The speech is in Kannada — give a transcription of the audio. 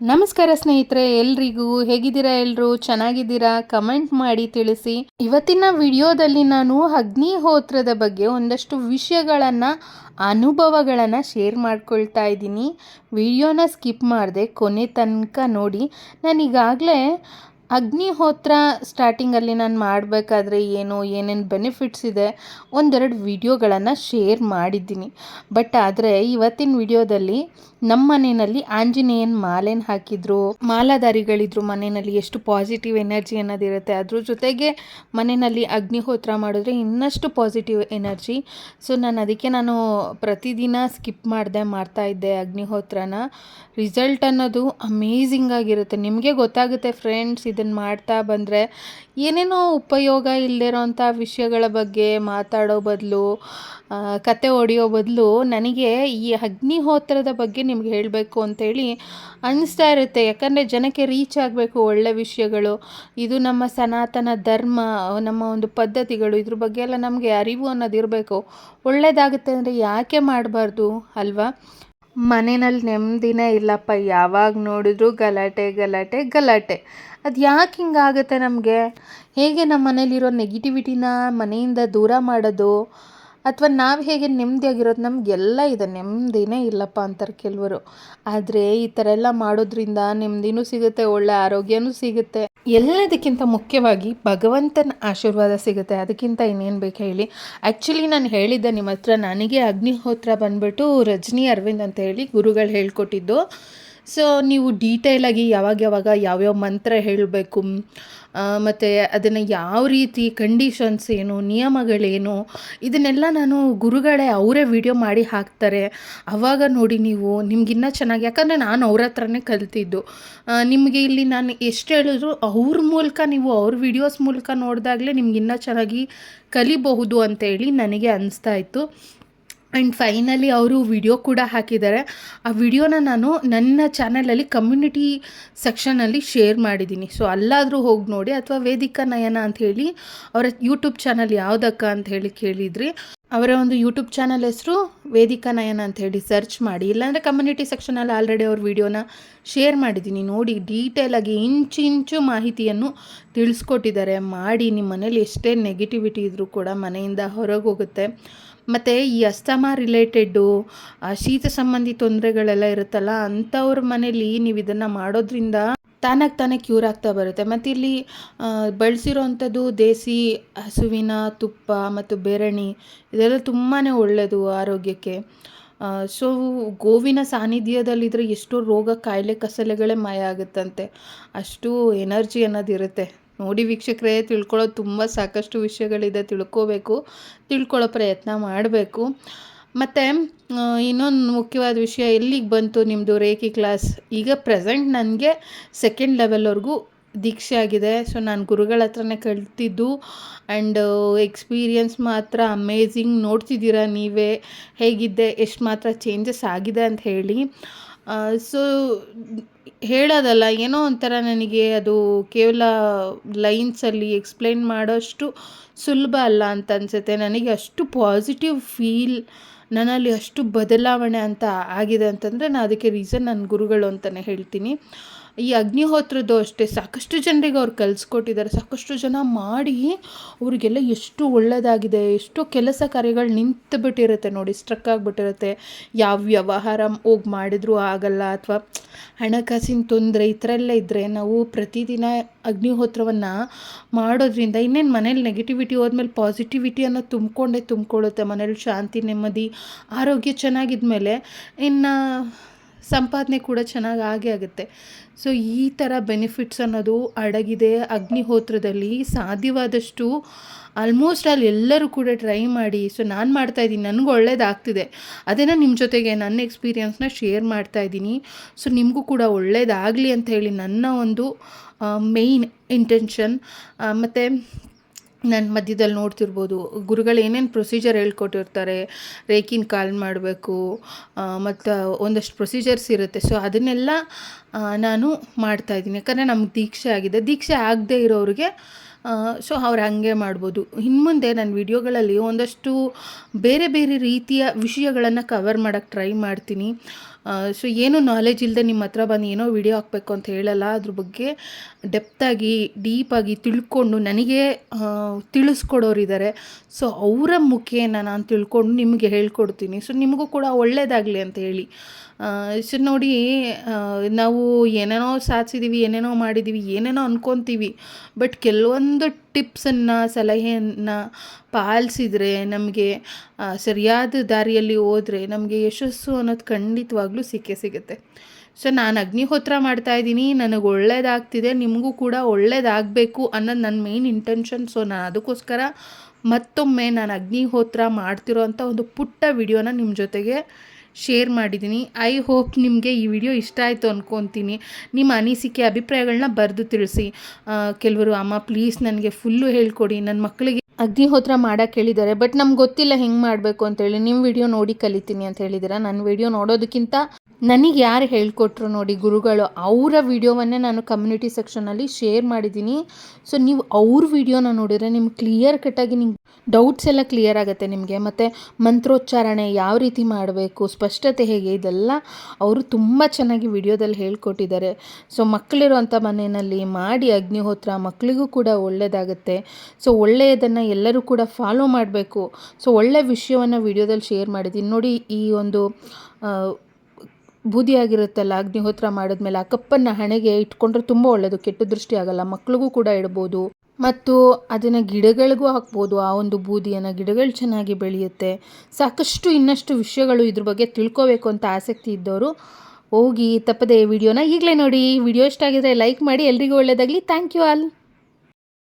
ನಮಸ್ಕಾರ ಸ್ನೇಹಿತರೆ, ಎಲ್ರಿಗೂ ಹೇಗಿದ್ದೀರಾ ಎಲ್ರು? ಚೆನ್ನಾಗಿದ್ದೀರಾ? ಕಮೆಂಟ್ ಮಾಡಿ ತಿಳಿಸಿ. ಇವತ್ತಿನ ವಿಡಿಯೋದಲ್ಲಿ ನಾನು ಅಗ್ನಿಹೋತ್ರದ ಬಗ್ಗೆ ಒಂದಷ್ಟು ವಿಷಯಗಳನ್ನು, ಅನುಭವಗಳನ್ನು ಶೇರ್ ಮಾಡ್ಕೊಳ್ತಾ ಇದ್ದೀನಿ. ವಿಡಿಯೋನ ಸ್ಕಿಪ್ ಮಾಡಿದೆ ಕೊನೆ ತನಕ ನೋಡಿ. ನಾನೀಗಾಗಲೇ ಅಗ್ನಿಹೋತ್ರ ಸ್ಟಾರ್ಟಿಂಗಲ್ಲಿ ನಾನು ಮಾಡಬೇಕಾದ್ರೆ ಏನು, ಏನೇನು ಬೆನಿಫಿಟ್ಸ್ ಇದೆ ಒಂದೆರಡು ವಿಡಿಯೋಗಳನ್ನು ಶೇರ್ ಮಾಡಿದ್ದೀನಿ. ಬಟ್ ಆದರೆ ಇವತ್ತಿನ ವಿಡಿಯೋದಲ್ಲಿ ನಮ್ಮ ಮನೆಯಲ್ಲಿ ಆಂಜನೇಯನ್ ಮಾಲೆನ ಹಾಕಿದ್ರು, ಮಾಲಾಧಾರಿಗಳಿದ್ರು ಮನೆಯಲ್ಲಿ ಎಷ್ಟು ಪಾಸಿಟಿವ್ ಎನರ್ಜಿ ಅನ್ನೋದಿರುತ್ತೆ ಅದ್ರ ಜೊತೆಗೆ ಮನೆಯಲ್ಲಿ ಅಗ್ನಿಹೋತ್ರ ಮಾಡಿದ್ರೆ ಇನ್ನಷ್ಟು ಪಾಸಿಟಿವ್ ಎನರ್ಜಿ ಸೊ ನಾನು ಅದಕ್ಕೆ ನಾನು ಪ್ರತಿದಿನ ಸ್ಕಿಪ್ ಮಾಡಿದೆ, ಮಾಡ್ತಾ ಇದ್ದೆ ಅಗ್ನಿಹೋತ್ರನ ರಿಸಲ್ಟ್ ಅನ್ನೋದು ಅಮೇಝಿಂಗ್ ಆಗಿರುತ್ತೆ. ನಿಮಗೆ ಗೊತ್ತಾಗುತ್ತೆ ಫ್ರೆಂಡ್ಸ್ ಮಾಡ್ತಾ ಬಂದರೆ ಏನೇನೋ ಉಪಯೋಗ ಇಲ್ಲದಿರೋಂಥ ವಿಷಯಗಳ ಬಗ್ಗೆ ಮಾತಾಡೋ ಬದಲು ಕತೆ ಹೊಡೆಯೋ ಬದಲು ನನಗೆ ಈ ಅಗ್ನಿಹೋತ್ರದ ಬಗ್ಗೆ ನಿಮ್ಗೆ ಹೇಳಬೇಕು ಅಂತೇಳಿ ಅನ್ನಿಸ್ತಾ ಇರುತ್ತೆ. ಯಾಕಂದರೆ ಜನಕ್ಕೆ ರೀಚ್ ಆಗಬೇಕು ಒಳ್ಳೆ ವಿಷಯಗಳು. ಇದು ನಮ್ಮ ಸನಾತನ ಧರ್ಮ, ನಮ್ಮ ಒಂದು ಪದ್ಧತಿಗಳು. ಇದ್ರ ಬಗ್ಗೆ ಎಲ್ಲ ನಮಗೆ ಅರಿವು ಅನ್ನೋದು ಇರಬೇಕು ಒಳ್ಳೆಯದಾಗುತ್ತೆ ಅಂದರೆ ಯಾಕೆ ಮಾಡಬಾರ್ದು ಅಲ್ವಾ? ಮನೆಯಲ್ಲಿ ನೆಮ್ಮದಿನೇ ಇಲ್ಲಪ್ಪ. ಯಾವಾಗ ನೋಡಿದ್ರು ಗಲಾಟೆ ಗಲಾಟೆ ಗಲಾಟೆ. ಅದು ಯಾಕೆ ಹಿಂಗಾಗುತ್ತೆ ನಮಗೆ? ಹೇಗೆ ನಮ್ಮ ಮನೇಲಿರೋ ನೆಗೆಟಿವಿಟಿನ ಮನೆಯಿಂದ ದೂರ ಮಾಡೋದು? ಅಥವಾ ನಾವು ಹೇಗೆ ನೆಮ್ಮದಿಯಾಗಿರೋದು? ನಮಗೆಲ್ಲ ಇದೆ. ನೆಮ್ಮದಿನೇ ಇಲ್ಲಪ್ಪ ಅಂತಾರೆ ಕೆಲವರು. ಆದರೆ ಈ ಥರ ಎಲ್ಲ ಮಾಡೋದ್ರಿಂದ ನೆಮ್ಮದಿನೂ ಸಿಗುತ್ತೆ, ಒಳ್ಳೆ ಆರೋಗ್ಯನೂ ಸಿಗುತ್ತೆ. ಎಲ್ಲದಕ್ಕಿಂತ ಮುಖ್ಯವಾಗಿ ಭಗವಂತನ ಆಶೀರ್ವಾದ ಸಿಗುತ್ತೆ. ಅದಕ್ಕಿಂತ ಇನ್ನೇನು ಬೇಕು ಹೇಳಿ. ಆ್ಯಕ್ಚುಲಿ ನಾನು ಹೇಳಿದ್ದೆ ನಿಮ್ಮ ಹತ್ರ, ನನಗೆ ಅಗ್ನಿಹೋತ್ರ ಬಂದುಬಿಟ್ಟು ರಜನಿ ಅರವಿಂದ್ ಅಂತ ಹೇಳಿ ಗುರುಗಳು ಹೇಳ್ಕೊಟ್ಟಿದ್ದು. ಸೊ ನೀವು ಡೀಟೇಲಾಗಿ ಯಾವಾಗ ಯಾವಾಗ ಯಾವ್ಯಾವ ಮಂತ್ರ ಹೇಳಬೇಕು? ಮತ್ತು ಅದನ್ನು ಯಾವ ರೀತಿ ಕಂಡೀಷನ್ಸ್ ಏನು, ನಿಯಮಗಳೇನು, ಇದನ್ನೆಲ್ಲ ನಾನು ಗುರುಗಳೇ ಅವರೇ ವಿಡಿಯೋ ಮಾಡಿ ಹಾಕ್ತಾರೆ. ಆವಾಗ ನೋಡಿ ನೀವು ನಿಮ್ಗಿನ್ನೂ ಚೆನ್ನಾಗಿ, ಯಾಕಂದರೆ ನಾನು ಅವ್ರ ಹತ್ರನೇ ಕಲ್ತಿದ್ದು. ನಿಮಗೆ ಇಲ್ಲಿ ನಾನು ಎಷ್ಟು ಹೇಳಿದ್ರು ಅವ್ರ ಮೂಲಕ ನೀವು ಅವ್ರ ವಿಡಿಯೋಸ್ ಮೂಲಕ ನೋಡಿದಾಗಲೇ ನಿಮ್ಗಿನ್ನೂ ಚೆನ್ನಾಗಿ ಕಲಿಬಹುದು ಅಂತೇಳಿ ನನಗೆ ಅನಿಸ್ತಾ ಇತ್ತು. ಆ್ಯಂಡ್ ಫೈನಲಿ ಅವರು ವಿಡಿಯೋ ಕೂಡ ಹಾಕಿದ್ದಾರೆ. ಆ ವಿಡಿಯೋನ ನಾನು ನನ್ನ ಚಾನಲಲ್ಲಿ ಕಮ್ಯುನಿಟಿ ಸೆಕ್ಷನಲ್ಲಿ ಶೇರ್ ಮಾಡಿದ್ದೀನಿ. ಸೊ ಅಲ್ಲಾದರೂ ಹೋಗಿ ನೋಡಿ, ಅಥವಾ ವೇದಿಕಾ ನಯನ ಅಂತ ಹೇಳಿ, ಅವರ ಯೂಟ್ಯೂಬ್ ಚಾನಲ್ ಯಾವುದಕ್ಕ ಅಂತ ಹೇಳಿ ಕೇಳಿದ್ರಿ. ಅವರ ಒಂದು ಯೂಟ್ಯೂಬ್ ಚಾನಲ್ ಹೆಸರು ವೇದಿಕಾ ನಯನ ಅಂತ ಹೇಳಿ ಸರ್ಚ್ ಮಾಡಿ. ಇಲ್ಲಾಂದರೆ ಕಮ್ಯುನಿಟಿ ಸೆಕ್ಷನಲ್ಲಿ ಆಲ್ರೆಡಿ ಅವ್ರ ವಿಡಿಯೋನ ಶೇರ್ ಮಾಡಿದ್ದೀನಿ. ನೋಡಿ ಡೀಟೇಲಾಗಿ ಇಂಚಿಂಚು ಇಂಚು ಮಾಹಿತಿಯನ್ನು ತಿಳಿಸ್ಕೊಟ್ಟಿದ್ದಾರೆ. ಮಾಡಿ ನಿಮ್ಮ ಮನೇಲಿ ಎಷ್ಟೇ ನೆಗೆಟಿವಿಟಿ ಇದ್ದರೂ ಕೂಡ ಮನೆಯಿಂದ ಹೊರಗೆ ಹೋಗುತ್ತೆ. ಮತ್ತು ಈ ಅಸ್ತಮಾ ರಿಲೇಟೆಡ್ಡು ಶೀತ ಸಂಬಂಧಿ ತೊಂದರೆಗಳೆಲ್ಲ ಇರುತ್ತಲ್ಲ, ಅಂಥವ್ರ ಮನೇಲಿ ನೀವು ಇದನ್ನು ಮಾಡೋದ್ರಿಂದ ತಾನಾಗಿ ತಾನೇ ಕ್ಯೂರ್ ಆಗ್ತಾ ಬರುತ್ತೆ. ಮತ್ತು ಇಲ್ಲಿ ಬಳಸಿರೋವಂಥದ್ದು ದೇಸಿ ಹಸುವಿನ ತುಪ್ಪ ಮತ್ತು ಬೆರಣಿ, ಇದೆಲ್ಲ ತುಂಬಾ ಒಳ್ಳೆಯದು ಆರೋಗ್ಯಕ್ಕೆ. ಸೊ ಗೋವಿನ ಸಾನ್ನಿಧ್ಯದಲ್ಲಿದ್ದರೆ ಎಷ್ಟೋ ರೋಗ ಕಾಯಿಲೆ ಕಸಲೆಗಳೇ ಮಾಯ ಆಗುತ್ತಂತೆ. ಅಷ್ಟು ಎನರ್ಜಿ ಅನ್ನೋದಿರುತ್ತೆ. ನೋಡಿ ವೀಕ್ಷಕರೇ, ತಿಳ್ಕೊಳ್ಳೋದು ತುಂಬ ಸಾಕಷ್ಟು ವಿಷಯಗಳಿದೆ, ತಿಳ್ಕೋಬೇಕು, ತಿಳ್ಕೊಳ್ಳೋ ಪ್ರಯತ್ನ ಮಾಡಬೇಕು. ಮತ್ತು ಇನ್ನೊಂದು ಮುಖ್ಯವಾದ ವಿಷಯ ಎಲ್ಲಿಗೆ ಬಂತು ನಿಮ್ಮದು ರೇಖಿ ಕ್ಲಾಸ್? ಈಗ ಪ್ರೆಸೆಂಟ್ ನನಗೆ ಸೆಕೆಂಡ್ ಲೆವೆಲ್ವರೆಗೂ ದೀಕ್ಷೆ ಆಗಿದೆ. ಸೊ, ನಾನು ಗುರುಗಳ ಹತ್ರನೇ ಕಲ್ತಿದ್ದು ಆ್ಯಂಡ್ ಎಕ್ಸ್ಪೀರಿಯನ್ಸ್ ಮಾತ್ರ ಅಮೇಝಿಂಗ್ ನೋಡ್ತಿದ್ದೀರಾ ನೀವೇ? ಹೇಗಿದ್ದೆ ಎಷ್ಟು ಮಾತ್ರ ಚೇಂಜಸ್ ಆಗಿದೆ ಅಂತ ಹೇಳಿ. ಸೊ ಹೇಳೋದಲ್ಲ, ಏನೋ ಒಂಥರ ನನಗೆ ಅದು ಕೇವಲ ಲೈನ್ಸಲ್ಲಿ ಎಕ್ಸ್ಪ್ಲೈನ್ ಮಾಡೋಷ್ಟು ಸುಲಭ ಅಲ್ಲ ಅಂತ ಅನಿಸುತ್ತೆ. ನನಗೆ ಅಷ್ಟು ಪಾಸಿಟಿವ್ ಫೀಲ್ ನನ್ನಲ್ಲಿ ಅಷ್ಟು ಬದಲಾವಣೆ ಅಂತ ಆಗಿದೆ ಅಂತಂದರೆ ನಾನು ಅದಕ್ಕೆ ರೀಸನ್ ನನ್ನ ಗುರುಗಳು ಅಂತಲೇ ಹೇಳ್ತೀನಿ. ಈ ಅಗ್ನಿಹೋತ್ರದ್ದು ಅಷ್ಟೇ. ಸಾಕಷ್ಟು ಜನರಿಗೆ ಅವ್ರು ಕಲಿಸ್ಕೊಟ್ಟಿದ್ದಾರೆ. ಸಾಕಷ್ಟು ಜನ ಮಾಡಿ ಅವರಿಗೆಲ್ಲ ಎಷ್ಟು ಒಳ್ಳೆಯದಾಗಿದೆ ಎಷ್ಟೋ ಕೆಲಸ ಕಾರ್ಯಗಳು ನಿಂತು ಬಿಟ್ಟಿರುತ್ತೆ ನೋಡಿ, ಸ್ಟ್ರಕ್ ಆಗಿಬಿಟ್ಟಿರುತ್ತೆ. ಯಾವ ವ್ಯವಹಾರ ಹೋಗಿ ಮಾಡಿದ್ರೂ ಆಗಲ್ಲ ಅಥವಾ ಹಣಕಾಸಿನ ತೊಂದರೆ ಈ ಥರ ಎಲ್ಲ ಇದ್ದರೆ ನಾವು ಪ್ರತಿದಿನ ಅಗ್ನಿಹೋತ್ರವನ್ನು ಮಾಡೋದ್ರಿಂದ ಇನ್ನೇನು ಮನೇಲಿ ನೆಗೆಟಿವಿಟಿ ಹೋದ್ಮೇಲೆ ಪಾಸಿಟಿವಿಟಿ ಅನ್ನೋದು ತುಂಬಿಕೊಂಡೇ ತುಂಬಿಕೊಳ್ಳುತ್ತೆ. ಮನೇಲಿ ಶಾಂತಿ, ನೆಮ್ಮದಿ, ಆರೋಗ್ಯ ಚೆನ್ನಾಗಿದ್ಮೇಲೆ ಇನ್ನು ಸಂಪಾದನೆ ಕೂಡ ಚೆನ್ನಾಗಿ ಆಗೇ ಆಗುತ್ತೆ. ಸೊ ಈ ಥರ ಬೆನಿಫಿಟ್ಸ್ ಅನ್ನೋದು ಅಡಗಿದೆ, ಅಗ್ನಿಹೋತ್ರದಲ್ಲಿ ಸಾಧ್ಯವಾದಷ್ಟು ಆಲ್ಮೋಸ್ಟ್ ಅಲ್ಲಿ ಎಲ್ಲರೂ ಕೂಡ ಟ್ರೈ ಮಾಡಿ. ಸೊ ನಾನು ಮಾಡ್ತಾಯಿದ್ದೀನಿ ನನಗೂ ಒಳ್ಳೇದಾಗ್ತಿದೆ. ಅದನ್ನು ನಿಮ್ಮ ಜೊತೆಗೆ ನನ್ನ ಎಕ್ಸ್ಪೀರಿಯನ್ಸ್ನ ಶೇರ್ ಮಾಡ್ತಾ ಇದ್ದೀನಿ. ಸೊ ನಿಮಗೂ ಕೂಡ ಒಳ್ಳೇದಾಗಲಿ ಅಂತ ಹೇಳಿ ನನ್ನ ಒಂದು ಮೇಯ್ನ್ ಇಂಟೆನ್ಷನ್ ಮತ್ತು ನಾನು ಮಧ್ಯದಲ್ಲಿ ನೋಡ್ತಿರ್ಬೋದು. ಗುರುಗಳು ಏನೇನು ಪ್ರೊಸೀಜರ್ ಹೇಳ್ಕೊಟ್ಟಿರ್ತಾರೆ, ರೇಖಿನ ಕಾಲ್ ಮಾಡಬೇಕು ಮತ್ತು ಒಂದಷ್ಟು ಪ್ರೊಸೀಜರ್ಸ್ ಇರುತ್ತೆ. ಸೊ ಅದನ್ನೆಲ್ಲ ನಾನು ಮಾಡ್ತಾಯಿದ್ದೀನಿ ಯಾಕಂದರೆ ನಮ್ಗೆ ದೀಕ್ಷೆ ಆಗಿದೆ. ದೀಕ್ಷೆ ಆಗದೇ ಇರೋರಿಗೆ ಸೊ ಅವ್ರು ಹಾಗೆ ಮಾಡ್ಬೋದು. ಇನ್ಮುಂದೆ ನನ್ನ ವಿಡಿಯೋಗಳಲ್ಲಿ ಒಂದಷ್ಟು ಬೇರೆ ಬೇರೆ ರೀತಿಯ ವಿಷಯಗಳನ್ನು ಕವರ್ ಮಾಡೋಕ್ಕೆ ಟ್ರೈ ಮಾಡ್ತೀನಿ. ಸೊ ಏನು ನಾಲೆಜ್ ಇಲ್ಲದೆ ನಿಮ್ಮ ಹತ್ರ ಬಂದು ಏನೋ ವಿಡಿಯೋ ಹಾಕಬೇಕು ಅಂತ ಹೇಳಲ್ಲ. ಅದ್ರ ಬಗ್ಗೆ ಡೆಪ್ತಾಗಿ ಡೀಪಾಗಿ ತಿಳ್ಕೊಂಡು ನನಗೆ ತಿಳಿಸ್ಕೊಡೋರಿದ್ದಾರೆ ಸೊ ಅವರ ಮುಖೇನ ನಾನು ತಿಳ್ಕೊಂಡು ನಿಮಗೆ ಹೇಳ್ಕೊಡ್ತೀನಿ. ಸೊ ನಿಮಗೂ ಕೂಡ ಒಳ್ಳೆಯದಾಗಲಿ ಅಂತ ಹೇಳಿ. ಸೊ ನೋಡಿ ನಾವು ಏನೇನೋ ಸಾಧಿಸಿದ್ದೀವಿ ಏನೇನೋ ಮಾಡಿದ್ದೀವಿ ಏನೇನೋ ಅನ್ಕೊತೀವಿ. ಬಟ್ ಕೆಲವೊಂದು ಟಿಪ್ಸನ್ನು, ಸಲಹೆಯನ್ನು ಪಾಲಿಸಿದರೆ ನಮಗೆ ಸರಿಯಾದ ದಾರಿಯಲ್ಲಿ ಹೋದರೆ ನಮಗೆ ಯಶಸ್ಸು ಅನ್ನೋದು ಖಂಡಿತವಾಗ್ಲೂ ಸಿಕ್ಕೇ ಸಿಗುತ್ತೆ. ಸೊ, ನಾನು ಅಗ್ನಿಹೋತ್ರ ಮಾಡ್ತಾ ಇದ್ದೀನಿ, ನನಗೆ ಒಳ್ಳೇದಾಗ್ತಿದೆ, ನಿಮಗೂ ಕೂಡ ಒಳ್ಳೇದಾಗಬೇಕು ಅನ್ನೋದು ನನ್ನ ಮೇನ್ ಇಂಟೆನ್ಷನ್ ಸೊ ನಾನು ಅದಕ್ಕೋಸ್ಕರ ಮತ್ತೊಮ್ಮೆ ನಾನು ಅಗ್ನಿಹೋತ್ರ ಮಾಡ್ತಿರೋ ಅಂಥ ಒಂದು ಪುಟ್ಟ ವಿಡಿಯೋನ ನಿಮ್ಮ ಜೊತೆಗೆ ಶೇರ್ ಮಾಡಿದ್ದೀನಿ. ಐ ಹೋಪ್ ನಿಮಗೆ ಈ ವಿಡಿಯೋ ಇಷ್ಟ ಆಯಿತು ಅಂದ್ಕೊತೀನಿ ನಿಮ್ಮ ಅನಿಸಿಕೆ ಅಭಿಪ್ರಾಯಗಳನ್ನ ಬರೆದು ತಿಳಿಸಿ. ಕೆಲವರು, ಅಮ್ಮ ಪ್ಲೀಸ್ ನನಗೆ ಫುಲ್ಲು ಹೇಳ್ಕೊಡಿ. ನನ್ನ ಮಕ್ಕಳಿಗೆ ಅಗ್ನಿಹೋತ್ರ ಮಾಡೋಕ್ಕೆ ಹೇಳಿದ್ದಾರೆ ಬಟ್ ನಮ್ಗೆ ಗೊತ್ತಿಲ್ಲ ಹೆಂಗೆ ಮಾಡಬೇಕು ಅಂತೇಳಿ ನಿಮ್ಮ ವಿಡಿಯೋ ನೋಡಿ ಕಲಿತೀನಿ ಅಂತ ಹೇಳಿದ್ದೀರಾ? ನನ್ನ ವಿಡಿಯೋ ನೋಡೋದಕ್ಕಿಂತ ನನಗೆ ಯಾರು ಹೇಳಿಕೊಟ್ರು ನೋಡಿ ಗುರುಗಳು, ಅವರ ವಿಡಿಯೋವನ್ನೇ ನಾನು ಕಮ್ಯುನಿಟಿ ಸೆಕ್ಷನಲ್ಲಿ ಶೇರ್ ಮಾಡಿದ್ದೀನಿ ಸೊ ನೀವು ಅವ್ರ ವಿಡಿಯೋನ ನೋಡಿದರೆ ನಿಮ್ಗೆ ಕ್ಲಿಯರ್ ಕಟ್ಟಾಗಿ ನಿಮ್ಗೆ ಡೌಟ್ಸ್ ಎಲ್ಲ ಕ್ಲಿಯರ್ ಆಗುತ್ತೆ ನಿಮಗೆ. ಮತ್ತು ಮಂತ್ರೋಚ್ಚಾರಣೆ ಯಾವ ರೀತಿ ಮಾಡಬೇಕು, ಸ್ಪಷ್ಟತೆ ಹೇಗೆ, ಇದೆಲ್ಲ ಅವರು ತುಂಬ ಚೆನ್ನಾಗಿ ವಿಡಿಯೋದಲ್ಲಿ ಹೇಳ್ಕೊಟ್ಟಿದ್ದಾರೆ. ಸೊ ಮಕ್ಕಳಿರುವಂಥ ಮನೆಯಲ್ಲಿ ಮಾಡಿ ಅಗ್ನಿಹೋತ್ರ ಮಕ್ಕಳಿಗೂ ಕೂಡ ಒಳ್ಳೆಯದಾಗುತ್ತೆ ಸೊ ಒಳ್ಳೆಯದನ್ನು ಎಲ್ಲರೂ ಕೂಡ ಫಾಲೋ ಮಾಡಬೇಕು. ಸೊ ಒಳ್ಳೆಯ ವಿಷಯವನ್ನು ವಿಡಿಯೋದಲ್ಲಿ ಶೇರ್ ಮಾಡಿದ್ದೀನಿ ನೋಡಿ ಈ ಒಂದು ಆ, ಬೂದಿ ಆಗಿರುತ್ತಲ್ಲ ಅಗ್ನಿಹೋತ್ರ ಮಾಡಿದ್ಮೇಲೆ ಆ ಕಪ್ಪನ್ನು ಹಣೆಗೆ ಇಟ್ಕೊಂಡ್ರೆ ತುಂಬ ಒಳ್ಳೆಯದು ಕೆಟ್ಟ ದೃಷ್ಟಿ ಆಗಲ್ಲ ಮಕ್ಳಿಗೂ ಕೂಡ ಇಡ್ಬೋದು. ಮತ್ತು ಅದನ್ನು ಗಿಡಗಳಿಗೂ ಹಾಕ್ಬೋದು ಆ ಒಂದು ಬೂದಿಯನ್ನು ಗಿಡಗಳು ಚೆನ್ನಾಗಿ ಬೆಳೆಯುತ್ತೆ. ಸಾಕಷ್ಟು ಇನ್ನಷ್ಟು ವಿಷಯಗಳು ಇದ್ರ ಬಗ್ಗೆ ತಿಳ್ಕೋಬೇಕು ಅಂತ ಆಸಕ್ತಿ ಇದ್ದವರು ಹೋಗಿ ತಪ್ಪದೆ ವಿಡಿಯೋನ ಈಗಲೇ ನೋಡಿ. ವಿಡಿಯೋ ಇಷ್ಟ ಆಗಿದ್ರೆ ಲೈಕ್ ಮಾಡಿ ಎಲ್ರಿಗೂ ಒಳ್ಳೆಯದಾಗಲಿ ಥ್ಯಾಂಕ್ ಯು ಆಲ್.